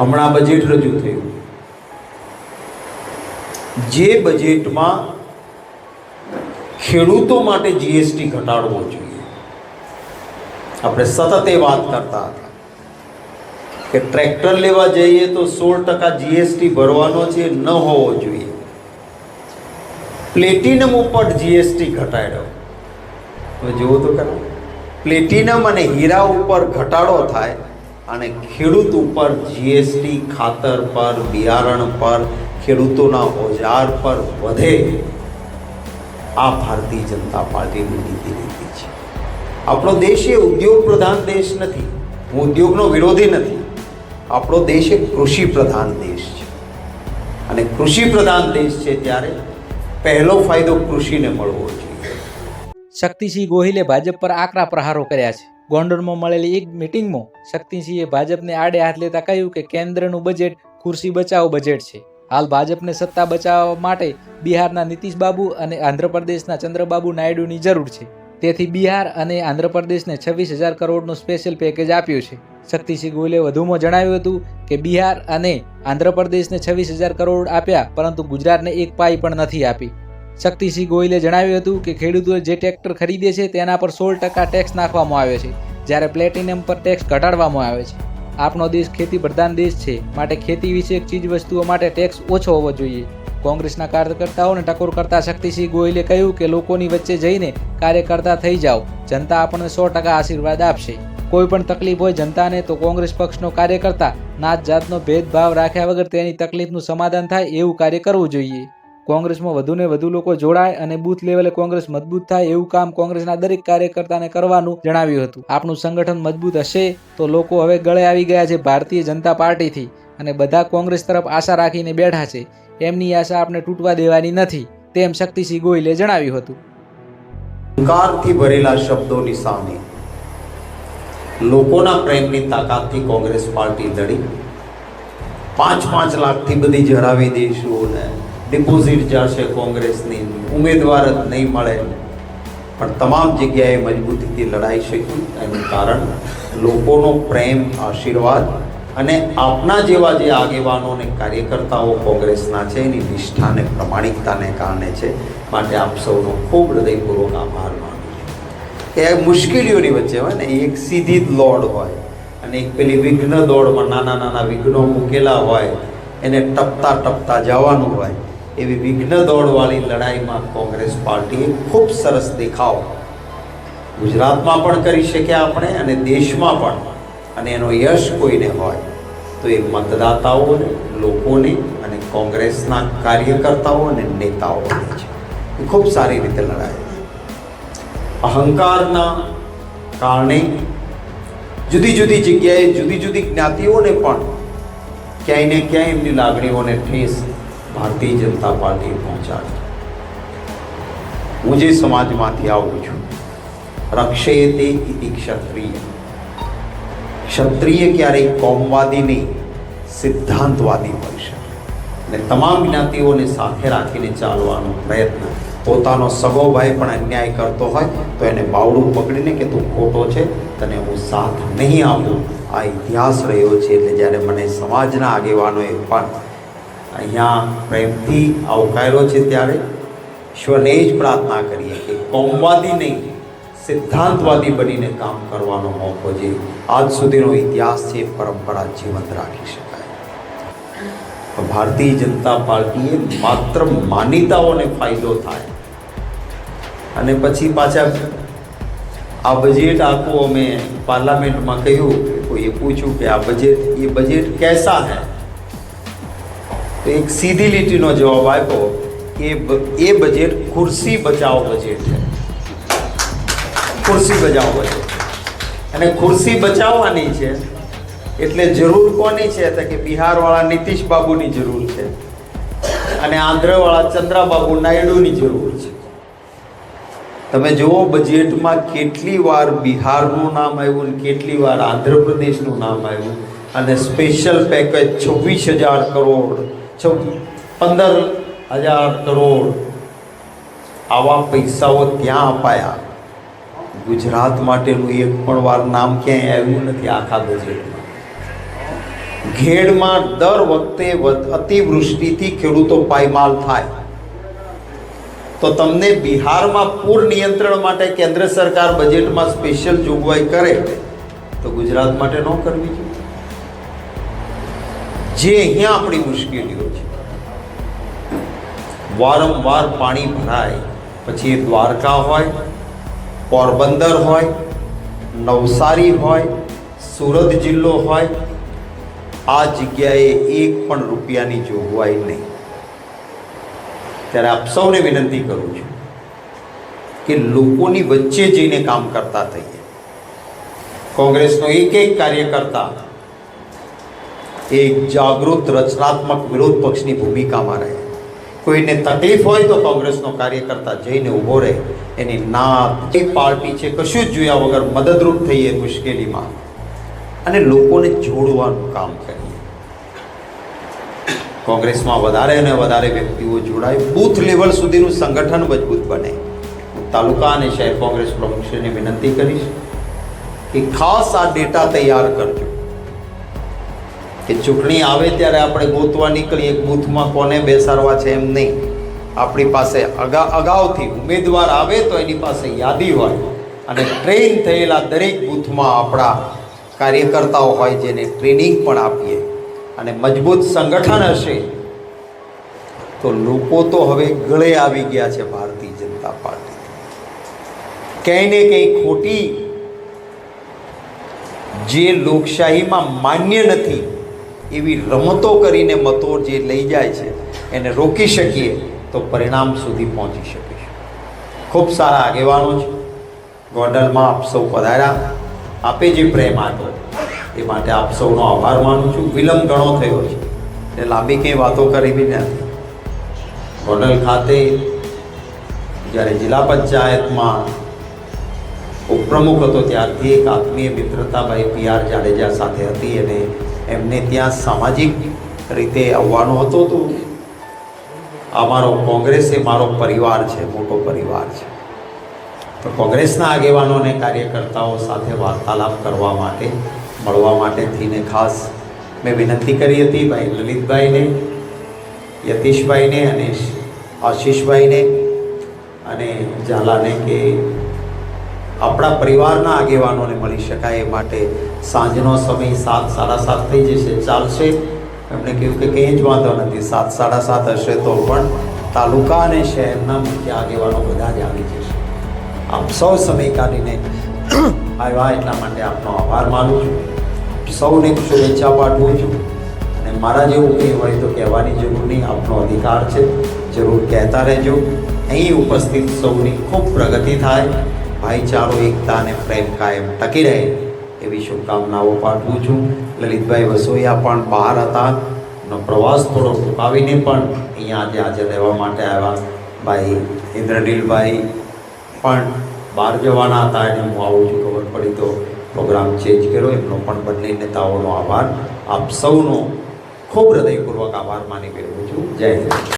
હમણાં બજેટ રજૂ થયું. જે બજેટમાં ખેડૂતો માટે જીએસટી ઘટાડવો જોઈએ. આપણે સતત એ વાત કરતા હતા કે ટ્રેક્ટર લેવા જઈએ તો સોળ ટકા જીએસટી ભરવાનો છે, ન હોવો જોઈએ. પ્લેટિનમ ઉપર જીએસટી ઘટાડ્યો. હવે જુઓ તો ખરા. પ્લેટિનમ અને હીરા ઉપર ઘટાડો થાય અને ખેડૂત ઉપર જીએસટી ખાતર પર, બિયારણ પર, ખેડૂતોના ઓજાર પર વધે. આ ભારતીય જનતા પાર્ટીની નીતિ નીતિ છે. આપણો દેશ એ ઉદ્યોગ પ્રધાન દેશ નથી. હું ઉદ્યોગનો વિરોધી નથી. આપણો દેશ એ કૃષિ પ્રધાન દેશ છે. અને કૃષિ પ્રધાન દેશ છે ત્યારે પહેલો ફાયદો કૃષિને મળવો જોઈએ. શક્તિસિંહ ગોહિલે ભાજપ પર આકરા પ્રહારો કર્યા છે. ગોંડલમાં મળેલી એક મિટિંગમાં શક્તિસિંહે ભાજપને આડે હાથ લેતા કહ્યું કે કેન્દ્રનું બજેટ ખુરશી બચાવો બજેટ છે. હાલ ભાજપને સત્તા બચાવવા માટે બિહારના નીતિશ બાબુ અને આંધ્રપ્રદેશના ચંદ્રબાબુ નાયડુની જરૂર છે. તેથી બિહાર અને આંધ્રપ્રદેશને છવ્વીસ હજાર કરોડનું સ્પેશિયલ પેકેજ આપ્યું છે. શક્તિસિંહ ગોયલે વધુમાં જણાવ્યું હતું કે બિહાર અને આંધ્રપ્રદેશને છવ્વીસ હજાર કરોડ આપ્યા, પરંતુ ગુજરાતને એક પાઈ પણ નથી આપી. શક્તિસિંહ ગોયલે જણાવ્યું હતું કે ખેડૂતોએ જે ટ્રેક્ટર ખરીદે છે તેના પર સોળ ટકા ટેક્સ નાખવામાં આવે છે, જ્યારે પ્લેટિનમ પર ટેક્સ ઘટાડવામાં આવે છે. આપનો દેશ ખેતી પ્રધાન દેશ છે, માટે ખેતી વિષયક ચીજ વસ્તુઓ માટે ટેક્સ ઓછો હોવો જોઈએ. કોંગ્રેસના કાર્યકર્તાઓને ટકોર કરતા શક્તિસિંહ ગોયલે કહ્યું કે લોકોની વચ્ચે જઈને કાર્યકર્તા થઈ જાઓ, જનતા આપણને સો ટકા આશીર્વાદ આપશે. કોઈ પણ તકલીફ હોય જનતાને, તો કોંગ્રેસ પક્ષનો કાર્યકર્તા નાત જાતનો ભેદભાવ રાખ્યા વગર તેની તકલીફનું સમાધાન થાય એવું કાર્ય કરવું જોઈએ. કોંગ્રેસમાં વધુને વધુ લોકો જોડાય અને બૂથ લેવલે કોંગ્રેસ મજબૂત થાય એવું કામ કોંગ્રેસના દરેક કાર્યકર્તાને કરવાનું જણાવ્યું હતું. આપણું સંગઠન મજબૂત હશે તો લોકો હવે ગળે આવી ગયા છે ભારતીય જનતા પાર્ટીથી અને બધા કોંગ્રેસ તરફ આશા રાખીને બેઠા છે. એમની આશા આપણે તૂટવા દેવાની નથી, તેમ શક્તિસિંહ ગોયલે જણાવ્યું હતું. અહંકારથી ભરેલા શબ્દોની સામે લોકોના પ્રેમની તાકાતથી કોંગ્રેસ પાર્ટી લડી. પાંચ પાંચ લાખથી બધી જરાવી દઈશું ડિપોઝિટ જશે કોંગ્રેસની, ઉમેદવાર જ નહીં મળે. પણ તમામ જગ્યાએ મજબૂતીથી લડાઈ શકી એનું કારણ લોકોનો પ્રેમ, આશીર્વાદ અને આપના જેવા જે આગેવાનો અને કાર્યકર્તાઓ કોંગ્રેસના છે, એની નિષ્ઠા અને પ્રમાણિકતાને કારણે છે. માટે આપ સૌનો ખૂબ હૃદયપૂર્વક આભાર માનું કે મુશ્કેલીઓની વચ્ચે હોય ને, એક સીધી દોડ હોય અને એક પેલી વિઘ્ન દોડમાં નાના નાના વિઘ્નો મૂકેલા હોય, એને ટપતા ટપતા જવાનું હોય એવી વિઘ્ન દોડવાળી લડાઈમાં કોંગ્રેસ પાર્ટીએ ખૂબ સરસ દેખાવ. ગુજરાતમાં પણ કરી શક્યા આપણે અને દેશમાં પણ. અને એનો યશ કોઈને હોય, તો એ મતદાતાઓને, લોકોને અને કોંગ્રેસના કાર્યકર્તાઓ અને નેતાઓને છે એ ખૂબ સારી રીતે લડાય અહંકારના કારણે જુદી જુદી જગ્યાએ જુદી જુદી જ્ઞાતિઓને પણ ક્યાંય ને ક્યાંય એમની લાગણીઓને ઠેસ ભારતીય જનતા પાર્ટી પહોંચાડી. હું જે સમાજમાંથી આવું છું રક્ષેતે ઇતિ ક્ષત્રિય. ક્ષત્રિય ક્યારેય કોમવાદી નહીં, સિદ્ધાંતવાદી હોય છે અને તમામ જ્ઞાતિઓને સાથે રાખીને ચાલવાનો પ્રયત્ન. પોતાનો સગો ભાઈ પણ અન્યાય કરતો હોય, તો એને બાવડું પકડીને કે તું ખોટો છે, તને હું સાથ નહીં આપું. આ ઇતિહાસ રહ્યો છે, એટલે જ્યારે મને સમાજના આગેવાનોએ પણ અહીંયા પ્રેમથી આવકાર્યો છે ત્યારે ઈશ્વરને જ પ્રાર્થના કરીએ કે કોમવાદી નહીં, સિદ્ધાંતવાદી બનીને કામ કરવાનો મોકો જે આજ સુધીનો ઇતિહાસ છે એ પરંપરા જીવંત રાખી શકાય. ભારતીય જનતા પાર્ટીએ માત્ર માન્યતાઓને ફાયદો થાય. અને પછી પાછા આ બજેટ આખું અમે પાર્લામેન્ટમાં કહ્યું કોઈએ પૂછ્યું કે આ બજેટ એ બજેટ કેસા હૈ? તો એક સીધી લીટીનો જવાબ આપ્યો કે એ બજેટ ખુરશી બચાવ બજેટ છે. ખુરશી બચાવ બજેટ. અને ખુરશી બચાવવાની છે એટલે જરૂર કોની છે? કે બિહારવાળા નીતિશ બાબુની જરૂર છે. અને આંધ્રવાળા ચંદ્રાબાબુ નાયડુની જરૂર છે. તમે જુઓ બજેટમાં કેટલી વાર બિહારનું નામ આવ્યું ને કેટલી વાર આંધ્રપ્રદેશનું નામ આવ્યું, અને સ્પેશિયલ પેકેજ છવ્વીસ હજાર કરોડ છ પંદર હજાર કરોડ આવા પૈસાઓ ત્યાં અપાયા. ગુજરાત માટેનું એક પણ વાર નામ ક્યાંય આવ્યું નથી આખા બજેટમાં ઘેડમાં દર વખતે અતિવૃષ્ટિથી ખેડૂતો પાયમાલ થાય. તો તમને બિહારમાં પૂર નિયંત્રણ માટે કેન્દ્ર સરકાર બજેટમાં સ્પેશિયલ જોગવાઈ કરે, તો ગુજરાત માટે ન કરવી જોઈએ. જે અહીંયા આપણી મુશ્કેલીઓ છે. વારંવાર પાણી ભરાય, પછી એ દ્વારકા હોય, પોરબંદર હોય, નવસારી હોય, સુરત જિલ્લો હોય, આ જગ્યાએ એક પણ રૂપિયાની જોગવાઈ નહીં. ત્યારે આપ સૌને વિનંતી કરું છું કે લોકોની વચ્ચે જઈને કામ કરતા થઈએ. કોંગ્રેસનો એક એક કાર્યકર્તા એક જાગૃત રચનાત્મક વિરોધ પક્ષની ભૂમિકામાં રહે. કોઈને તકલીફ હોય તો કોંગ્રેસનો કાર્યકર્તા જઈને ઊભો રહે. એની નાત એક પાર્ટી છે, કશું જ જોયા વગર મદદરૂપ થઈએ મુશ્કેલીમાં. અને લોકોને જોડવાનું કામ કરીએ. કોંગ્રેસમાં વધારે અને વધારે વ્યક્તિઓ જોડાય. બૂથ લેવલ સુધીનું સંગઠન મજબૂત બને. તાલુકા અને શહેર કોંગ્રેસ પ્રમુખશ્રીને વિનંતી કરીશ કે ખાસ આ ડેટા તૈયાર કરજો. કે ચૂંટણી આવે ત્યારે આપણે ગોતવા નીકળીએ બૂથમાં કોને બેસાડવા છે એમ નહીં. આપણી પાસે અગા, અગાઉથી ઉમેદવાર આવે તો એની પાસે યાદી હોય. અને ટ્રેન થયેલા દરેક બૂથમાં આપણા કાર્યકર્તાઓ હોય જેને ટ્રેનિંગ પણ આપીએ. અને મજબૂત સંગઠન હશે તો લોકો તો હવે ગળે આવી ગયા છે ભારતીય જનતા પાર્ટી. ક્યાંય ને ક્યાંય ખોટી જે લોકશાહીમાં માન્ય નથી એવી રમતો કરીને મતો જે લઈ જાય છે, એને રોકી શકીએ તો પરિણામ સુધી પહોંચી શકીશું ખૂબ સારા આગેવાનો છે. ગોંડલમાં આપ સૌ પધાર્યા. આપે જે પ્રેમ આપ્યો એ માટે આપ સૌનો આભાર માનું છું. વિલંબ ઘણો થયો છે. એટલે લાંબી કંઈ વાતો કરવી નથી. ગોંડલ ખાતે જ્યારે જિલ્લા પંચાયતમાં ઉપપ્રમુખ હતો ત્યારથી એક આત્મીય મિત્રતાભાઈ પી આર જાડેજા સાથે હતી. અને એમને ત્યાં સામાજિક રીતે આવવાનું હતું તો. અમારો કોંગ્રેસ એ મારો પરિવાર છે, મોટો પરિવાર છે. તો કોંગ્રેસના આગેવાનો અને કાર્યકર્તાઓ સાથે વાર્તાલાપ કરવા માટે, મળવા માટે થઈને ખાસ મેં વિનંતી કરી હતી ભાઈ લલિતભાઈને, યતીશભાઈને અને આશીષભાઈને અને ઝાલાને કે આપણા પરિવારના આગેવાનોને મળી શકાય એ માટે સાંજનો સમય સાત, સાડા સાત થઈ જશે, ચાલશે. એમણે કહ્યું કે કંઈ જ વાંધો નથી, સાત, સાડા સાત હશે તો પણ તાલુકા અને શહેરના મુખ્ય આગેવાનો બધા જ આવી જશે. આપ સૌ સમય કાઢીને આવ્યા એટલા માટે આપનો આભાર માનું છું. સૌને શુભેચ્છા પાઠવું છું. અને મારા જેવું કંઈ હોય તો કહેવાની જરૂર નહીં, આપનો અધિકાર છે. જરૂર કહેતા રહેજો. અહીં ઉપસ્થિત સૌની ખૂબ પ્રગતિ થાય. ભાઈચારો, એકતા અને પ્રેમ કાયમ ટકી રહે એવી શુભકામનાઓ પાઠવું છું. લલિતભાઈ વસોયા પણ બહાર હતા. નો પ્રવાસ થોડો ટૂંકાવીને પણ અહીંયા આજે આજે રહેવા માટે આવ્યા. ભાઈ ઇન્દ્રનીલભાઈ પણ બહાર જવાના હતા અને હું આવું છું, ખબર પડી તો પ્રોગ્રામ ચેન્જ કર્યો. એમનો પણ બંને નેતાઓનો આભાર. આપ સૌનો ખૂબ હૃદયપૂર્વક આભાર માની બેઠું છું. જય હિન્દ.